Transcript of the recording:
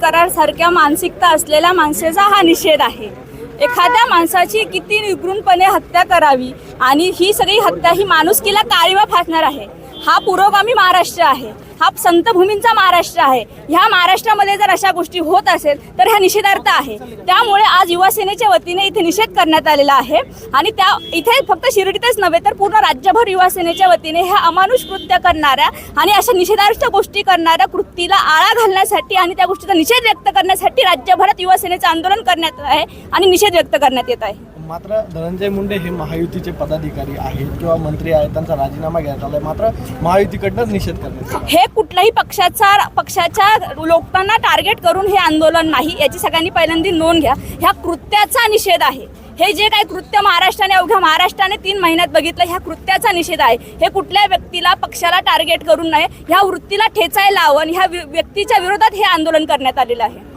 करारसारख्या मानसिकता असलेल्या माणसाचा हा निषेध आहे. एखाद्या माणसाची किती निगृणपणे हत्या करावी आणि ही सगळी हत्या ही माणुसकीला काळीवा फासणार आहे. हा पुरोगामी महाराष्ट्र आहे. हा संतभूमींचा महाराष्ट्र आहे. ह्या महाराष्ट्रामध्ये जर अशा गोष्टी होत असेल तर ह्या निषेधार्थ आहे. त्यामुळे आज युवासेनेच्या वतीने इथे निषेध करण्यात आलेला आहे. आणि त्या इथे फक्त शिर्डीतच नव्हे तर पूर्ण राज्यभर युवासेनेच्या वतीने ह्या अमानुष कृत्य करणाऱ्या आणि अशा निषेधार्थ गोष्टी करणाऱ्या कृतीला आळा घालण्यासाठी आणि त्या गोष्टीचा निषेध व्यक्त करण्यासाठी राज्यभरात युवासेनेचं आंदोलन करण्यात आहे आणि निषेध व्यक्त करण्यात येत आहे. मात्र धनंजय मुंडे हे महायुतीचे पदाधिकारी आहेत किंवा मंत्री आहेत त्यांचा राजीनामा घेण्यात आलाय. मात्र महायुतीकडनंच निषेध करण्यात हे कुठल्याही पक्षाचा पक्षाच्या लोकांना टार्गेट करून हे आंदोलन नाही याची सगळ्यांनी पहिल्यांदा नोंद घ्या. ह्या कृत्याचा निषेध आहे. हे जे काही कृत्य महाराष्ट्राने अवघ्या महाराष्ट्राने तीन महिन्यात बघितलं ह्या कृत्याचा निषेध आहे. हे कुठल्या व्यक्तीला पक्षाला टार्गेट करून नये ह्या वृत्तीला ठेचायला लावून ह्या व्यक्तीच्या विरोधात हे आंदोलन करण्यात आलेलं आहे.